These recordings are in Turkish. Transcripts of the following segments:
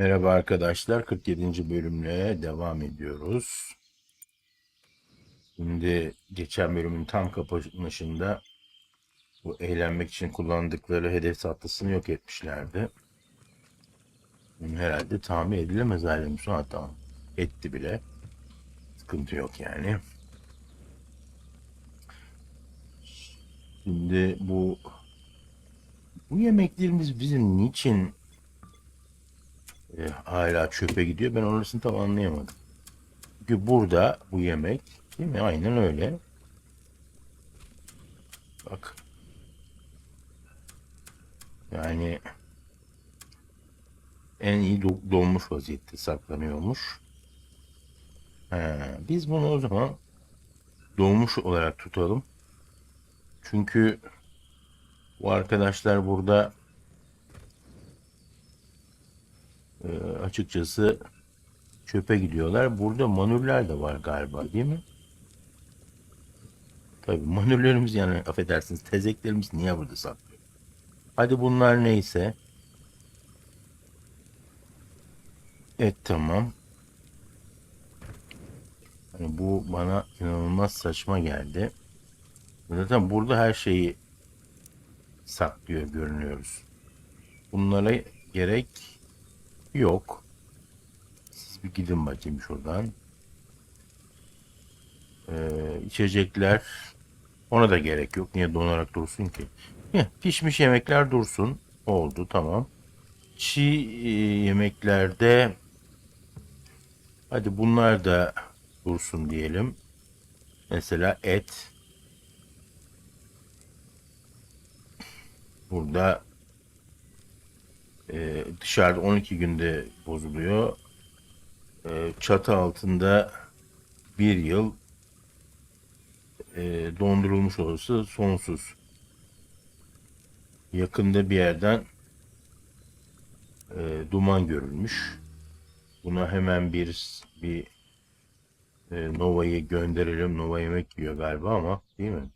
Merhaba arkadaşlar, 47. bölümle devam ediyoruz. Şimdi geçen bölümün tam kapanışında bu eğlenmek için kullandıkları hedef tatlısını yok etmişlerdi. Herhalde tahmin edilemez hale sonra tamam etti bile. Sıkıntı yok yani. Şimdi bu bu yemeklerimiz bizim niçin e, hala çöpe gidiyor. Ben orasını tam anlayamadım. Çünkü burada bu yemek değil mi? Aynen öyle. Bak. Yani en iyi do- donmuş vaziyette saklanıyormuş. He, biz bunu o zaman donmuş olarak tutalım. Çünkü bu arkadaşlar burada e, açıkçası çöpe gidiyorlar. Burada manürler de var galiba değil mi? Tabii manürlerimiz yani affedersiniz tezeklerimiz niye burada saklıyor? Hadi bunlar neyse. Evet tamam. Hani bu bana inanılmaz saçma geldi. Zaten burada her şeyi saklıyor görünüyoruz. Bunlara gerek yok. Siz bir gidin bakayım şuradan. Ee, içecekler ona da gerek yok. Niye donarak dursun ki? Heh, pişmiş yemekler dursun. Oldu tamam. Çiğ e, yemeklerde hadi bunlar da dursun diyelim. Mesela et. Burada e, dışarıda 12 günde bozuluyor. E, çatı altında bir yıl e, dondurulmuş olursa sonsuz. Yakında bir yerden e, duman görülmüş. Buna hemen bir bir e, Nova'yı gönderelim. Nova yemek yiyor galiba ama değil mi?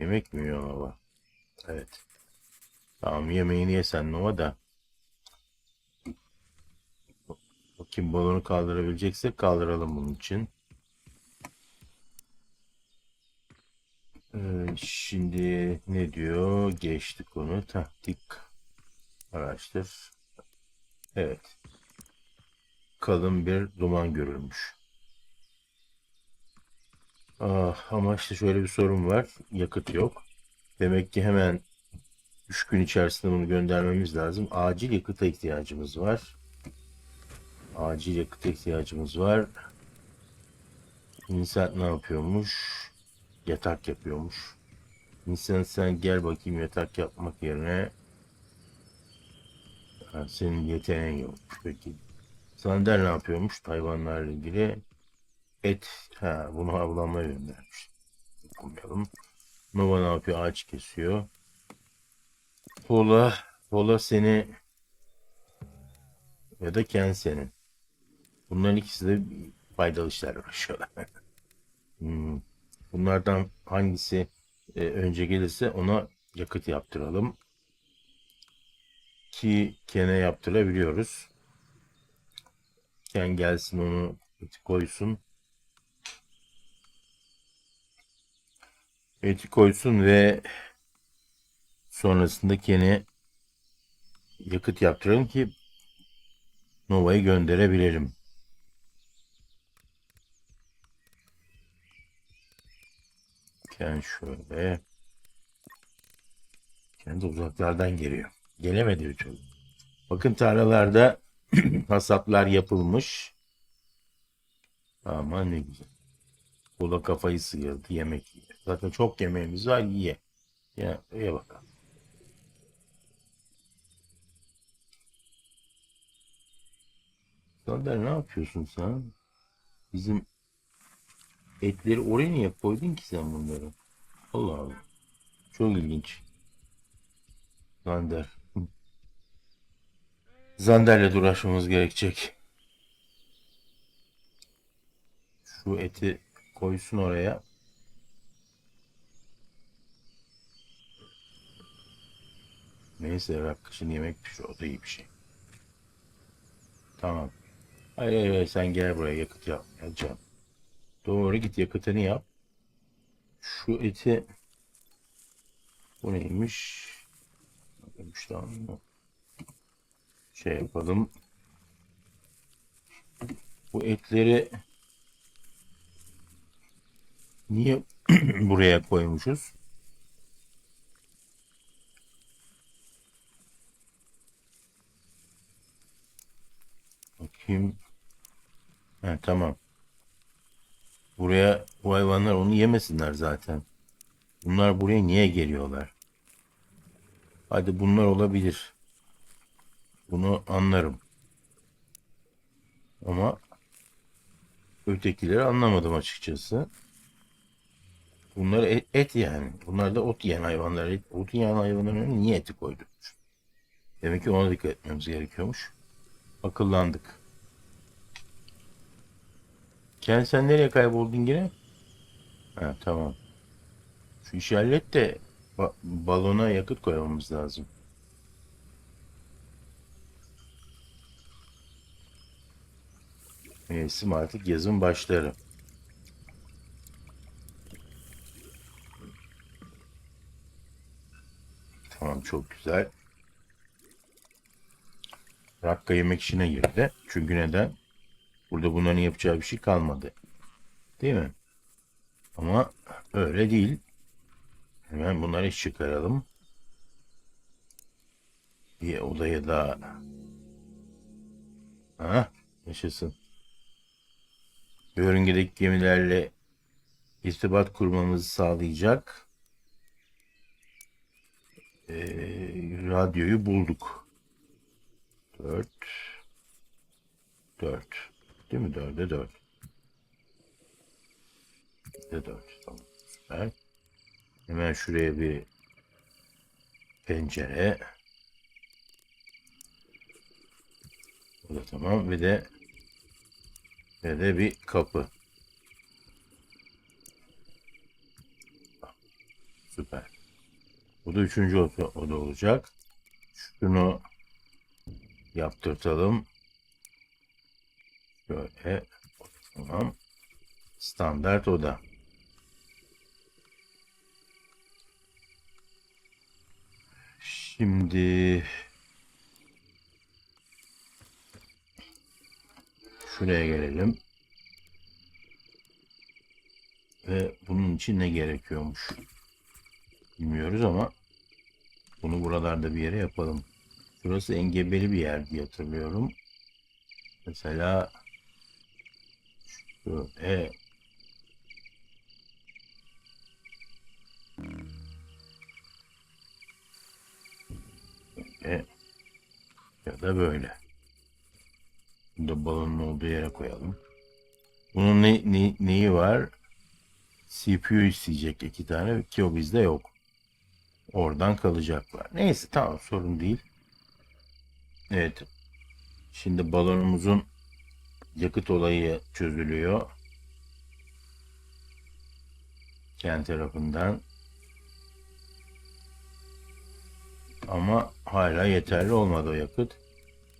Yemek mi yiyor Nova? Evet. Tamam yemeğini yesen Nova da. Bakayım balonu kaldırabileceksek kaldıralım bunun için. Ee, şimdi ne diyor? Geçtik onu. Taktik araştır. Evet. Kalın bir duman görülmüş. Ah, ama işte şöyle bir sorun var. Yakıt yok. Demek ki hemen 3 gün içerisinde bunu göndermemiz lazım. Acil yakıta ihtiyacımız var. Acil yakıta ihtiyacımız var. İnsan ne yapıyormuş? Yatak yapıyormuş. İnsan sen gel bakayım yatak yapmak yerine Ha, senin yeteneğin yok. Peki. Sander ne yapıyormuş hayvanlarla ilgili? Et. Ha, bunu avlanmaya göndermiş. Okumayalım. Nova ne yapıyor? Ağaç kesiyor. Pola, Pola seni ya da Ken senin. Bunların ikisi de faydalı işler uğraşıyorlar. Hmm. Bunlardan hangisi e, önce gelirse ona yakıt yaptıralım. Ki Ken'e yaptırabiliyoruz. Ken gelsin onu eti koysun. Eti koysun ve sonrasında Ken'e yakıt yaptıralım ki Nova'yı gönderebilelim. Ken şöyle. Ken de uzaklardan geliyor. Gelemedi bir türlü. Bakın tarlalarda hasatlar yapılmış. Aman ne güzel. Kola kafayı sıyırdı yemek yiyor. Zaten çok yemeğimiz var ye. Ya ye bakalım. Sander ne yapıyorsun sen? Bizim etleri oraya niye koydun ki sen bunları? Allah Allah. Çok ilginç. Zander. Zander'le uğraşmamız gerekecek. Şu eti koysun oraya. Neyse rak kışın yemek pişiyor. O da iyi bir şey. Tamam. Hayır hayır, sen gel buraya yakıt yap. Yapacağım. Doğru git yakıtını yap. Şu eti bu neymiş? Mı? Şey yapalım. Bu etleri niye buraya koymuşuz? Bakayım. Ha, tamam. Buraya bu hayvanlar onu yemesinler zaten. Bunlar buraya niye geliyorlar? Hadi bunlar olabilir. Bunu anlarım. Ama ötekileri anlamadım açıkçası. Bunlar et, et yani. Bunlar da ot yiyen hayvanlar. Et, ot yiyen hayvanların önüne niye eti koyduk? Demek ki ona dikkat etmemiz gerekiyormuş. Akıllandık. Ken sen nereye kayboldun yine? Ha tamam. Şu işi hallet de ba- balona yakıt koymamız lazım. Mevsim artık yazın başları. Tamam çok güzel. Rakka yemek işine girdi. Çünkü neden? Burada bunların yapacağı bir şey kalmadı. Değil mi? Ama öyle değil. Hemen bunları çıkaralım. Bir odaya daha. Ha, yaşasın. Yörüngedeki gemilerle irtibat kurmamızı sağlayacak ee, radyoyu bulduk. 4 4 Değil mi? 4'e 4. 4'e 4. Tamam. Süper. Hemen şuraya bir pencere. Bu da tamam. Ve de ve de bir kapı. Süper. Bu da üçüncü oda olacak. Şunu yaptırtalım. Şöyle. Tamam. Standart oda. Şimdi şuraya gelelim. Ve bunun için ne gerekiyormuş? Bilmiyoruz ama bunu buralarda bir yere yapalım. Burası engebeli bir yer diye hatırlıyorum. Mesela şöyle böyle ya da böyle. Bunu da balonun olduğu yere koyalım. Bunun ne, ne- neyi var? CPU isteyecek iki tane ki o bizde yok. Oradan kalacaklar. Neyse tamam sorun değil. Evet. Şimdi balonumuzun yakıt olayı çözülüyor. Kendi tarafından. Ama hala yeterli olmadı o yakıt.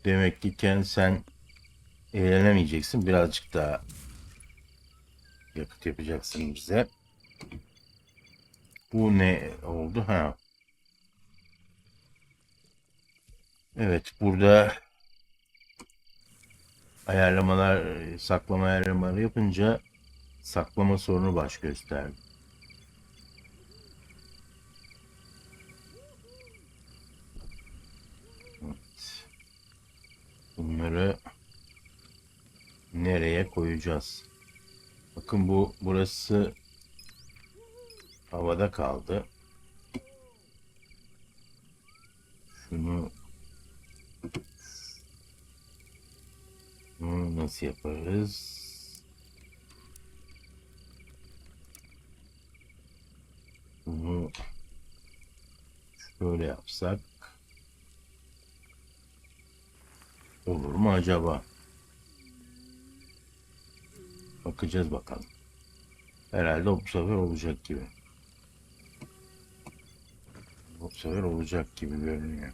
Demek ki Ken sen eğlenemeyeceksin. Birazcık daha yakıt yapacaksın bize. Bu ne oldu? Ha. Evet burada ayarlamalar, saklama ayarlamaları yapınca saklama sorunu baş gösterdi. Evet. Bunları nereye koyacağız? Bakın bu burası havada kaldı. Şunu bunu nasıl yaparız? Bunu şöyle yapsak olur mu acaba? Bakacağız bakalım. Herhalde bu sefer olacak gibi. Bu sefer olacak gibi görünüyor.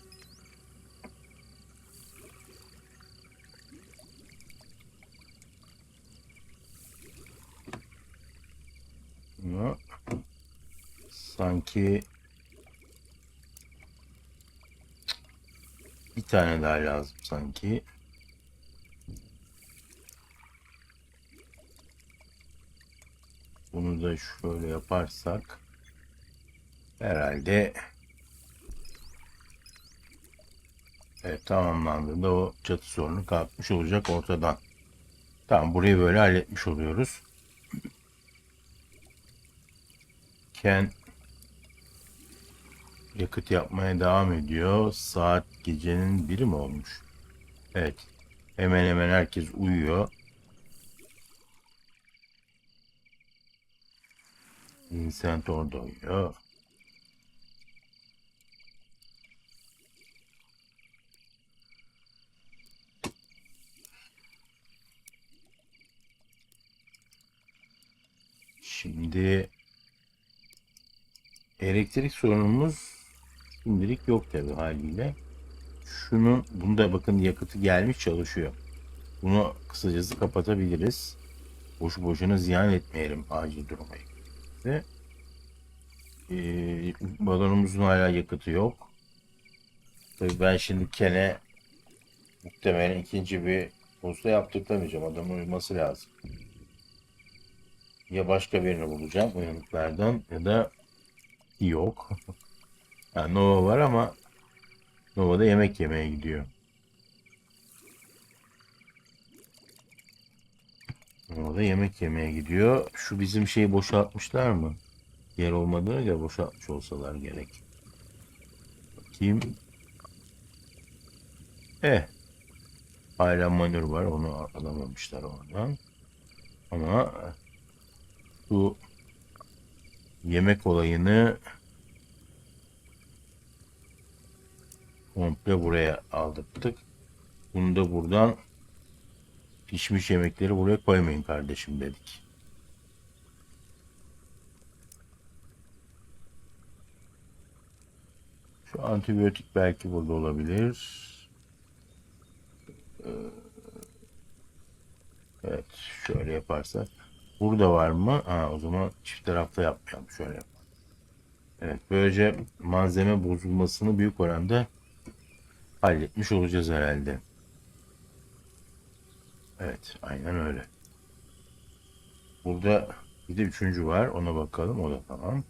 Sanki bir tane daha lazım sanki. Bunu da şöyle yaparsak herhalde evet tamamlandığında o çatı sorunu kalkmış olacak ortadan. Tamam burayı böyle halletmiş oluyoruz. Ken yakıt yapmaya devam ediyor. Saat gecenin biri mi olmuş? Evet. Hemen hemen herkes uyuyor. Vincent orada uyuyor. Şimdi elektrik sorunumuz şimdilik yok tabi haliyle. Şunun, bunda bakın yakıtı gelmiş çalışıyor. Bunu kısacası kapatabiliriz. Boşu boşuna ziyan etmeyelim acil duruma. Ve ee, balonumuzun hala yakıtı yok. Tabii ben şimdi Ken'e muhtemelen ikinci bir posta yaptırtamayacağım. Adamın uyuması lazım. Ya başka birini bulacağım uyanıklardan ya da yok. yani Nova var ama Nova da yemek yemeye gidiyor. Nova da yemek yemeye gidiyor. Şu bizim şeyi boşaltmışlar mı? Yer olmadığını ya boşaltmış olsalar gerek. Bakayım. Eh. Hala manür var. Onu alamamışlar oradan. Ama bu yemek olayını komple buraya aldırttık. Bunu da buradan pişmiş yemekleri buraya koymayın kardeşim dedik. Şu antibiyotik belki burada olabilir. Ee, Evet, şöyle yaparsak. Burada var mı? Ha, o zaman çift tarafta yapmayalım. Şöyle yapalım. Evet, böylece malzeme bozulmasını büyük oranda halletmiş olacağız herhalde. Evet, aynen öyle. Burada bir de üçüncü var. Ona bakalım. O da tamam.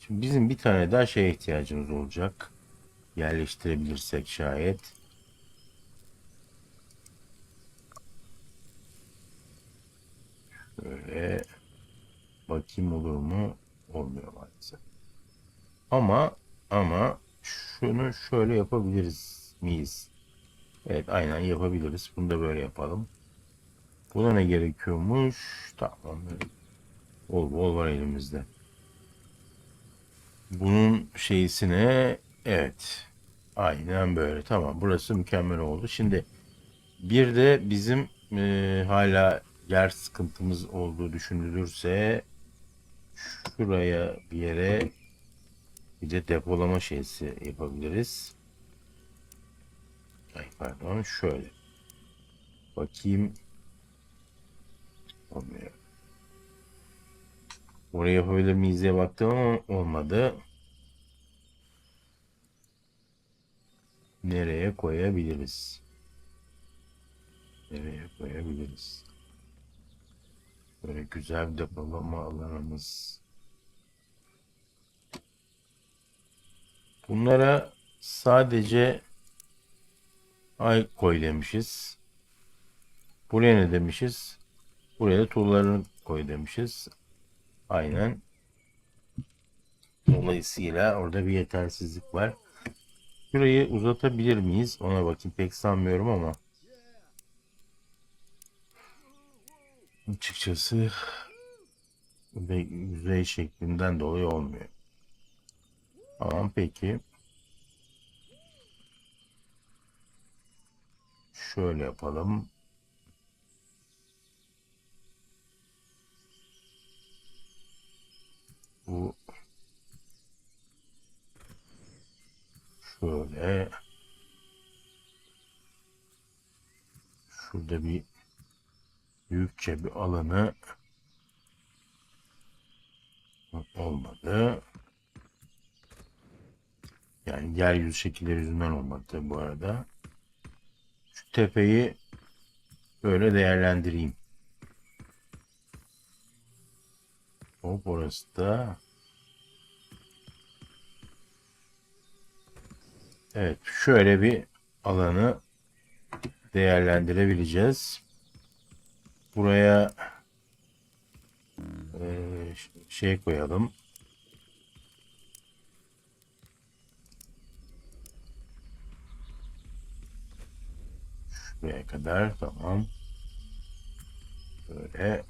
Şimdi bizim bir tane daha şeye ihtiyacımız olacak. Yerleştirebilirsek şayet. Böyle bakayım olur mu? Olmuyor maalesef. Ama ama şunu şöyle yapabiliriz miyiz? Evet aynen yapabiliriz. Bunu da böyle yapalım. Buna ne gerekiyormuş? Tamam. Bol bol var elimizde. Bunun şeysine evet. Aynen böyle. Tamam. Burası mükemmel oldu. Şimdi bir de bizim e, hala yer sıkıntımız olduğu düşünülürse şuraya bir yere bir de depolama şeysi yapabiliriz. Ay pardon şöyle. Bakayım. Olmuyor. Oraya yapabilir miyiz diye baktım ama olmadı. Nereye koyabiliriz? Nereye koyabiliriz? Böyle güzel bir depolama alanımız. Bunlara sadece ay koy demişiz. Buraya ne demişiz? Buraya da tuğlarını koy demişiz. Aynen. Dolayısıyla orada bir yetersizlik var. Şurayı uzatabilir miyiz? Ona bakayım pek sanmıyorum ama. Açıkçası yüzey şeklinden dolayı olmuyor. Tamam peki. Şöyle yapalım. Bu şöyle şurada bir büyükçe bir alanı Olmadı. Yani yeryüzü şekilleri yüzünden olmadı tabii bu arada. Şu tepeyi böyle değerlendireyim. Hop orası da. Evet şöyle bir alanı değerlendirebileceğiz. Buraya eee, şey koyalım. Şuraya kadar tamam. Böyle.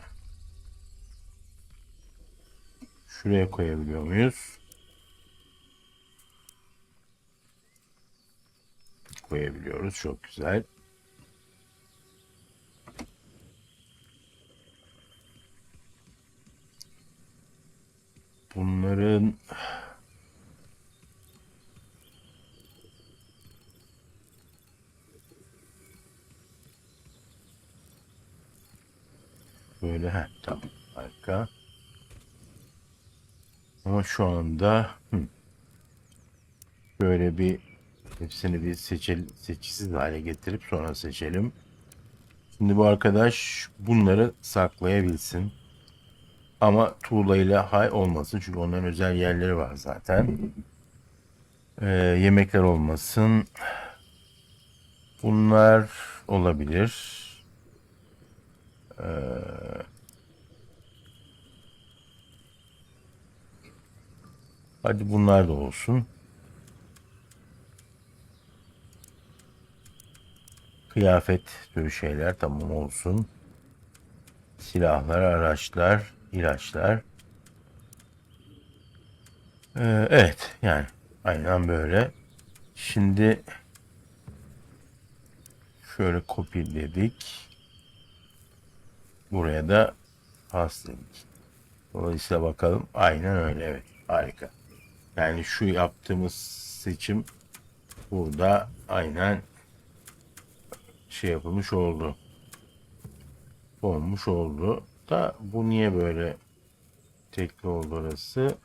Şuraya koyabiliyor muyuz? Koyabiliyoruz. Çok güzel. Bunların böyle ha tamam harika. Ama şu anda hı, böyle bir hepsini bir seçil, seçisiz hale getirip sonra seçelim. Şimdi bu arkadaş bunları saklayabilsin. Ama tuğla ile hay olmasın çünkü onların özel yerleri var zaten. Ee, yemekler olmasın. Bunlar olabilir. Ee, hadi bunlar da olsun. Kıyafet türü şeyler tamam olsun. Silahlar, araçlar, ilaçlar. Ee, evet yani aynen böyle. Şimdi şöyle kopyaladık. Buraya da pas dedik. Dolayısıyla bakalım. Aynen öyle evet. Harika. Yani şu yaptığımız seçim burada aynen şey yapılmış oldu. Olmuş oldu. Da bu niye böyle tekli oldu orası?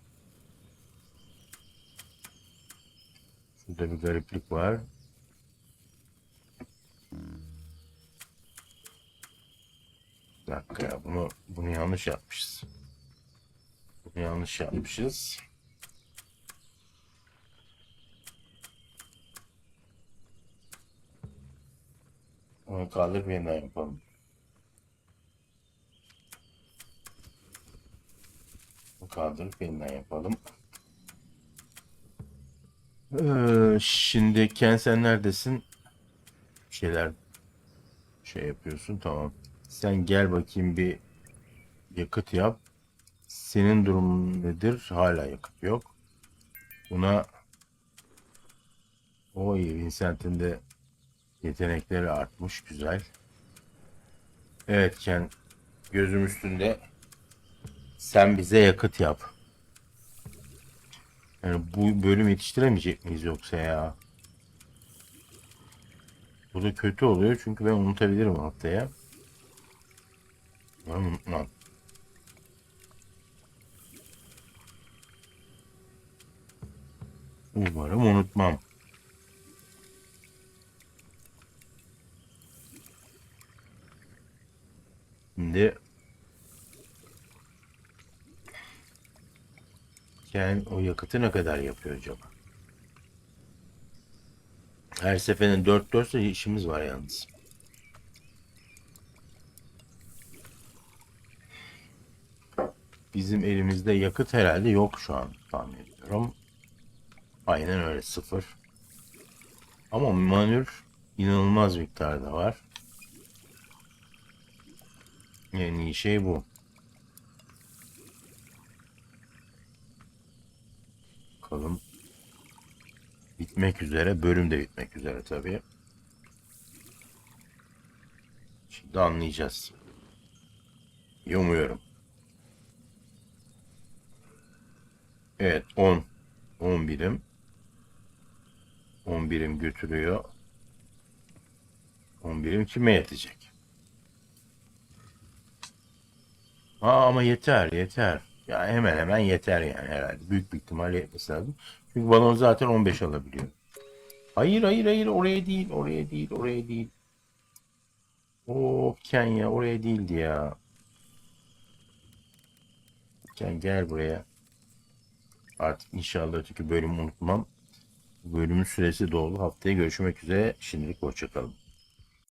Şurada bir gariplik var. Bir dakika ya bunu bunu yanlış yapmışız. Bunu yanlış yapmışız. Onu kaldır bir yeniden yapalım. Kaldırıp yeniden yapalım. Ee, şimdi Ken sen neredesin? Şeyler şey yapıyorsun tamam. Sen gel bakayım bir yakıt yap. Senin durumun nedir? Hala yakıt yok. Buna o iyi Vincent'in de yetenekleri artmış. Güzel. Evet Ken gözüm üstünde. Sen bize yakıt yap. Yani bu bölüm yetiştiremeyecek miyiz yoksa ya? Bu da kötü oluyor çünkü ben unutabilirim haftaya. Ben unutmam. Umarım unutmam. Şimdi yani o yakıtı ne kadar yapıyor acaba? Her seferinde 4-4 işimiz var yalnız. Bizim elimizde yakıt herhalde yok şu an tahmin ediyorum. Aynen öyle sıfır. Ama manür inanılmaz miktarda var. En iyi şey bu. Bakalım. Bitmek üzere. Bölüm de bitmek üzere tabii. Şimdi anlayacağız. Umuyorum. Evet 10. 10 birim. 10 birim götürüyor. 10 birim kime yetecek? Aa ama yeter yeter. Ya hemen hemen yeter yani herhalde. Büyük bir ihtimal yetmesi lazım. Çünkü balon zaten 15 alabiliyor. Hayır hayır hayır oraya değil oraya değil oraya değil. Oh Kenya oraya değildi ya. Ken gel buraya. Artık inşallah çünkü bölümü unutmam. Bölümün süresi doldu. Haftaya görüşmek üzere. Şimdilik hoşçakalın.